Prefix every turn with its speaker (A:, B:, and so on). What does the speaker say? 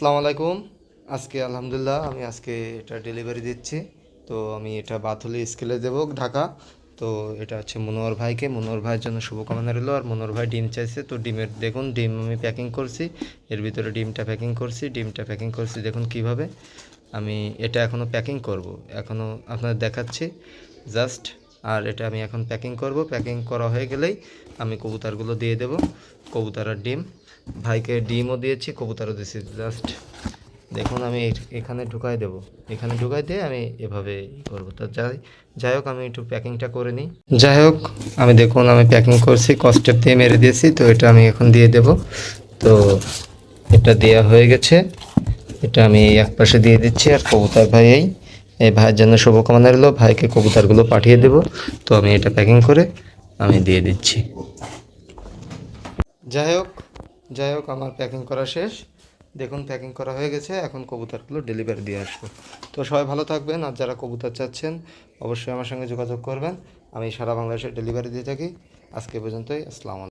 A: আসসালামু আলাইকুম। আজকে আলহামদুলিল্লাহ আমি আজকে এটা ডেলিভারি দিচ্ছি। তো আমি এটা বাথুলি স্কেলে দেব ঢাকা। তো এটা হচ্ছে মনোহর ভাইকে। মনোহর ভাইয়ের জন্য শুভকামনা রইল। আর মনোহর ভাই ডিম চাইছে। তো ডিমের দেখুন, ডিম আমি প্যাকিং করছি। এর ভিতরে ডিমটা প্যাকিং করছি। ডিমটা প্যাকিং করছি দেখুন কীভাবে। আমি এটা এখনও প্যাকিং করব। এখনও আপনার দেখাচ্ছি। জাস্ট আর এটা আমি এখন প্যাকিং করব। প্যাকিং করা হয়ে গেলেই আমি কবুতরগুলো দিয়ে দেব। কবুতর আর ডিম। ভাইকে ডিমও দিয়েছি, কবুতরও দিয়েছি। জাস্ট দেখুন আমি এখানে ঢুকাই দেব। এখানে ঢুকাই দিয়ে আমি এভাবে করব। তো যাই যাই হোক, আমি একটু প্যাকিংটা করে নিই। যাই হোক, আমি দেখুন, আমি প্যাকিং করছি কস্টেপ দিয়ে মেরে দিয়েছি, তো এটা আমি এখন দিয়ে দেব। তো এটা দেওয়া হয়ে গেছে। এটা আমি এক পাশে দিয়ে দিচ্ছি আর কবুতর ভাই এই এই ভাইয়ের জন্য শুভকামনা রইল। ভাইকে কবুতরগুলো পাঠিয়ে দেব। তো আমি এটা প্যাকিং করে আমি দিয়ে দিচ্ছি। যাই হোক যাই হোক, আমার প্যাকিং করা শেষ। দেখুন প্যাকিং করা হয়ে গেছে। এখন কবুতারগুলো ডেলিভারি দিয়ে আসব। তো সবাই ভালো থাকবেন। আর যারা কবুতর চাচ্ছেন, অবশ্যই আমার সঙ্গে যোগাযোগ করবেন। আমি সারা বাংলাদেশে ডেলিভারি দিয়ে থাকি। আজকে পর্যন্তই। আসসালামু